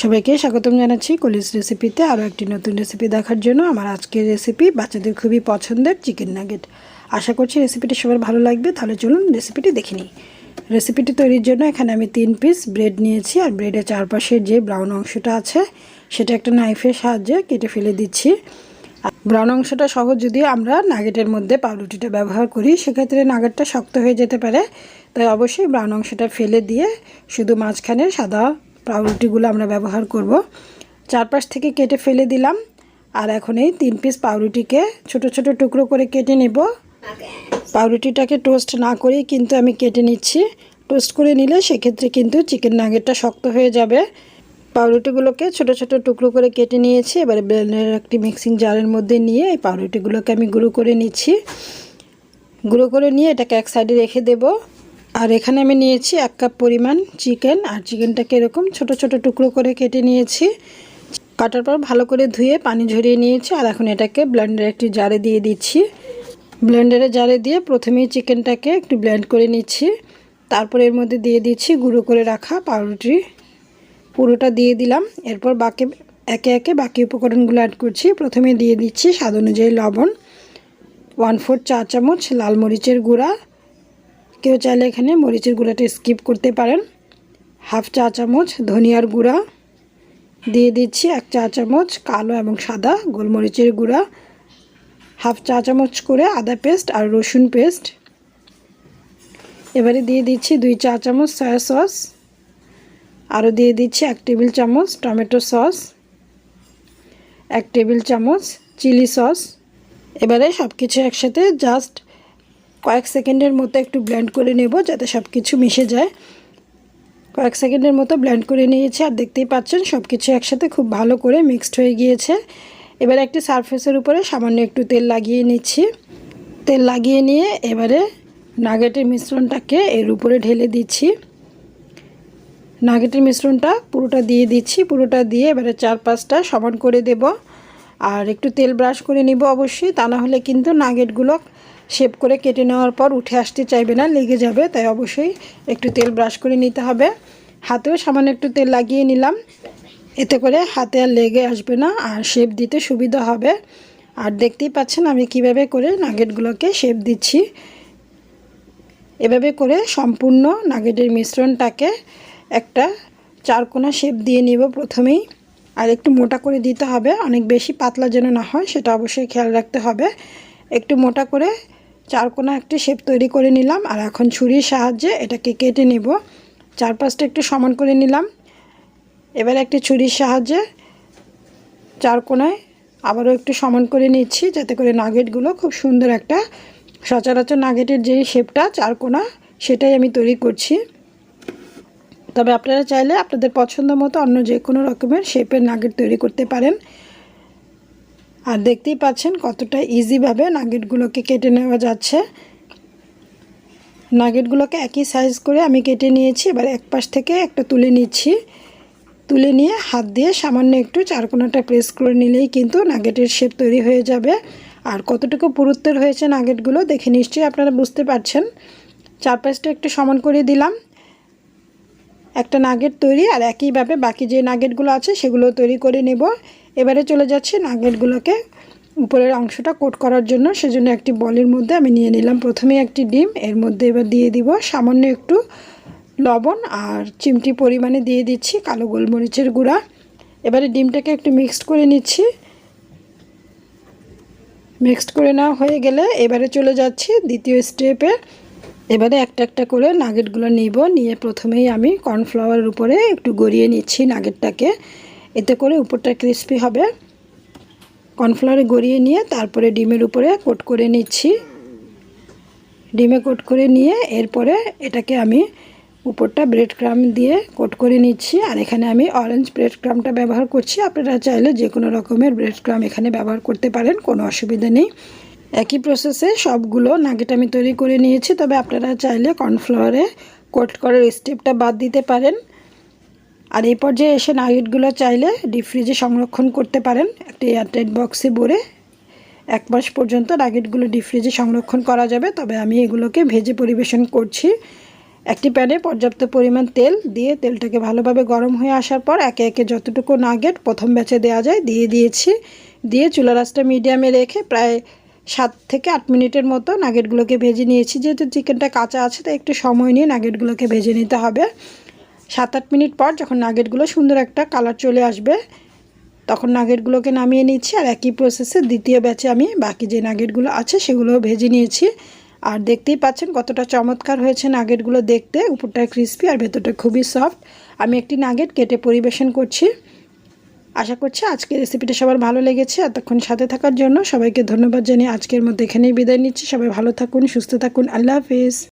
সবাইকে স্বাগতম জানাচ্ছি কলিস রেসিপিতে আরও একটি নতুন রেসিপি দেখার জন্য। আমার আজকের রেসিপি বাচ্চাদের খুবই পছন্দের চিকেন নাগেট। আশা করছি রেসিপিটি সবার ভালো লাগবে, তাহলে চলুন রেসিপিটি দেখে নিই। রেসিপিটি তৈরির জন্য এখানে আমি তিন পিস ব্রেড নিয়েছি, আর ব্রেডের চারপাশের যে ব্রাউন অংশটা আছে, সেটা একটা নাইফের সাহায্যে কেটে ফেলে দিচ্ছি। ব্রাউন অংশটা সহ যদি আমরা নাগেটের মধ্যে পাউরুটিটা ব্যবহার করি, সেক্ষেত্রে নাগেটটা শক্ত হয়ে যেতে পারে। তাই অবশ্যই ব্রাউন অংশটা ফেলে দিয়ে শুধু মাঝখানে সাদা পাউরুটিগুলো আমরা ব্যবহার করব। চারপাশ থেকে কেটে ফেলে দিলাম। আর এখন এই তিন পিস পাউরুটিকে ছোট ছোট টুকরো করে কেটে নেব। পাউরুটিটাকে টোস্ট না করেই কিন্তু আমি কেটে নিচ্ছি। টোস্ট করে নিলে সেক্ষেত্রে কিন্তু চিকেন নাগেটটা শক্ত হয়ে যাবে। পাউরুটিগুলোকে ছোট ছোট টুকরো করে কেটে নিয়েছি। এবারে ব্লেন্ডারের একটি মিক্সিং জারের মধ্যে নিয়ে এই পাউরুটিগুলোকে আমি গুঁড়ো করে নিচ্ছি। গুঁড়ো করে নিয়ে এটাকে এক সাইডে রেখে দেব। আর এখানে আমি নিয়েছি এক কাপ পরিমাণ চিকেন, আর চিকেনটাকে এরকম ছোট ছোট টুকরো করে কেটে নিয়েছি। কাটার পর ভালো করে ধুয়ে পানি ঝরিয়ে নিয়েছি, আর এখন এটাকে ব্লেন্ডারে একটি জারে দিয়ে দিচ্ছি। ব্লেন্ডারে জারে দিয়ে প্রথমেই চিকেনটাকে একটু ব্লেন্ড করে নিচ্ছি। তারপর এর মধ্যে দিয়ে দিচ্ছি গুঁড়ো করে রাখা পাউরুটি। পুরোটা দিয়ে দিলাম, এরপর বাকি একে একে বাকি উপকরণগুলো অ্যাড করছি। প্রথমে দিয়ে দিচ্ছি স্বাদ অনুযায়ী লবণ ওয়ান ফোর চা চামচ লাল মরিচের গুঁড়া কেউ চাইলে এখানে মরিচের গুঁড়াটা স্কিপ করতে পারেন। হাফ চা চামচ ধনিয়ার গুঁড়া। দিয়ে দিচ্ছি এক চা চামচ কালো এবং সাদা গোলমরিচের গুঁড়া। হাফ চা চামচ করে আদা পেস্ট আর রসুন পেস্ট। এবারে দিয়ে দিচ্ছি দুই চা চামচ সয়া সস আরও দিয়ে দিচ্ছি এক টেবিল চামচ টমেটো সস এক টেবিল চামচ চিলি সস এবারে সব কিছু একসাথে জাস্ট কয়েক সেকেন্ডের মতো একটু ব্লেন্ড করে নেব যাতে সব কিছু মিশে যায়। কয়েক সেকেন্ডের মতো ব্লেন্ড করে নিয়েছি আর দেখতেই পাচ্ছেন সব কিছু একসাথে খুব ভালো করে মিক্সড হয়ে গিয়েছে। এবারে একটি সারফেসের উপরে সামান্য একটু তেল লাগিয়ে নিচ্ছি। তেল লাগিয়ে নিয়ে এবারে নাগেটের মিশ্রণটাকে এর উপরে ঢেলে দিচ্ছি। নাগেটের মিশ্রণটা পুরোটা দিয়ে দিচ্ছি, পুরোটা দিয়ে এবারে চার পাঁচটা সমান করে দেব। আর একটু তেল ব্রাশ করে নিব অবশ্যই, তা না হলে কিন্তু নাগেটগুলো শেপ করে কেটে নেওয়ার পর উঠে আসতে চাইবে না, লেগে যাবে। তাই অবশ্যই একটু তেল ব্রাশ করে নিতে হবে। হাতেও সামান্য একটু তেল লাগিয়ে নিলাম। এতে করে হাতে আর লেগে আসবে না, আর শেপ দিতে সুবিধা হবে। আর দেখতেই পাচ্ছেন আমি কীভাবে করে নাগেটগুলোকে শেপ দিচ্ছি। এভাবে করে সম্পূর্ণ নাগেটের মিশ্রণটাকে একটা চারকোনা শেপ দিয়ে নিব প্রথমেই। আর একটু মোটা করে দিতে হবে, অনেক বেশি পাতলা যেন না হয়, সেটা অবশ্যই খেয়াল রাখতে হবে। একটু মোটা করে চারকোনা একটি শেপ তৈরি করে নিলাম আর এখন ছুরির সাহায্যে এটাকে কেটে নিব। চারপাশটা একটু সমান করে নিলাম। এবার একটি ছুরির সাহায্যে চারকোনায় আবারও একটু সমান করে নিচ্ছি যাতে করে নাগেটগুলো খুব সুন্দর একটা সচরাচর নাগেটের যেই শেপটা চারকোনা, সেটাই আমি তৈরি করছি। তবে আপনারা চাইলে আপনাদের পছন্দ মতো অন্য যে কোনো রকমের শেপের নাগেট তৈরি করতে পারেন। আর দেখতেই পাচ্ছেন কতটা ইজিভাবে নাগেটগুলোকে কেটে নেওয়া যাচ্ছে। নাগেটগুলোকে একই সাইজ করে আমি কেটে নিয়েছি, এবার এক পাশ থেকে একটা তুলে নিচ্ছি। তুলে নিয়ে হাত দিয়ে সামান্য একটু চারকোনাটা প্রেস করে নিলেই কিন্তু নাগেটের শেপ তৈরি হয়ে যাবে। আর কতটুকু পুরুত্বের হয়েছে নাগেটগুলো দেখে নিশ্চয়ই আপনারা বুঝতে পারছেন। চারপাশটা একটু সমান করে দিলাম। একটা নাগেট তৈরি আর একইভাবে বাকি যে নাগেটগুলো আছে সেগুলো তৈরি করে নেব। এবারে চলে যাচ্ছে নাগেটগুলোকে। উপরের অংশটা কোট করার জন্য, সেজন্য একটি বলের মধ্যে আমি নিয়ে নিলাম। প্রথমে একটি ডিম, এর মধ্যে এবার দিয়ে দিব সামান্য একটু লবণ আর চিমটি পরিমাণে দিয়ে দিচ্ছি কালো গোলমরিচের গুঁড়া। এবারে ডিমটাকে একটু মিক্সড করে নিচ্ছি। মিক্সড করে নেওয়া হয়ে গেলে এবারে চলে যাচ্ছি দ্বিতীয় স্টেপে। এবারে একটা একটা করে নাগেটগুলো নিব, নিয়ে প্রথমেই আমি কর্নফ্লাওয়ারের উপরে একটু গড়িয়ে নিচ্ছি নাগেটটাকে। এতে করে উপরটা ক্রিস্পি হবে। কর্নফ্লাওয়ারে গড়িয়ে নিয়ে তারপরে ডিমের উপরে কোট করে নিচ্ছি। ডিমে কোট করে নিয়ে এরপরে এটাকে আমি উপরটা ব্রেড ক্রাম দিয়ে কোট করে নিচ্ছি। আর এখানে আমি অরেঞ্জ ব্রেড ক্রামটা ব্যবহার করছি। আপনারা চাইলে যে কোনো রকমের ব্রেড ক্রাম এখানে ব্যবহার করতে পারেন, কোনো অসুবিধা নেই। একই প্রসেসে সবগুলো নাগেট আমি তৈরি করে নিয়েছি। তবে আপনারা চাইলে কর্নফ্লাওয়ারে কোট করার স্টেপটা বাদ দিতে পারেন। আর এই পর্যায়ে এসে নাগেটগুলো চাইলে ডিপ ফ্রিজে সংরক্ষণ করতে পারেন। একটি এয়ারটাইট বক্সে ভরে এক মাস পর্যন্ত নাগেটগুলো ডিপ ফ্রিজে সংরক্ষণ করা যাবে। তবে আমি এগুলোকে ভেজে পরিবেশন করছি। একটি প্যানে পর্যাপ্ত পরিমাণ তেল দিয়ে তেলটাকে ভালোভাবে গরম হয়ে আসার পর একে একে যতটুকু নাগেট প্রথম ব্যাচে দেওয়া যায় দিয়ে দিয়েছি। দিয়ে চুলা রাসটা মিডিয়ামে রেখে প্রায় সাত থেকে আট মিনিটের মতো নাগেটগুলোকে ভেজে নিয়েছি। যেহেতু চিকেনটা কাঁচা আছে, তাই একটু সময় নিয়ে নাগেটগুলোকে ভেজে নিতে হবে। সাত আট মিনিট পর যখন নাগেটগুলো সুন্দর একটা কালার চলে আসবে, তখন নাগেটগুলোকে নামিয়ে নিচ্ছি আর একই প্রসেসে দ্বিতীয় ব্যাচে আমি বাকি যে নাগেটগুলো আছে সেগুলোও ভেজে নিয়েছি। আর দেখতেই পাচ্ছেন কতটা চমৎকার হয়েছে নাগেটগুলো দেখতে। উপরটা ক্রিস্পি আর ভেতরটা খুবই সফট আমি একটি নাগেট কেটে পরিবেশন করছি। আশা করছি আজকের রেসিপিটা সবার ভালো লেগেছে। এতক্ষণ সাথে থাকার জন্য সবাইকে ধন্যবাদ জানিয়ে আজকের মধ্যে এখানেই বিদায় নিচ্ছি। সবাই ভালো থাকুন, সুস্থ থাকুন। আল্লাহ হাফিজ।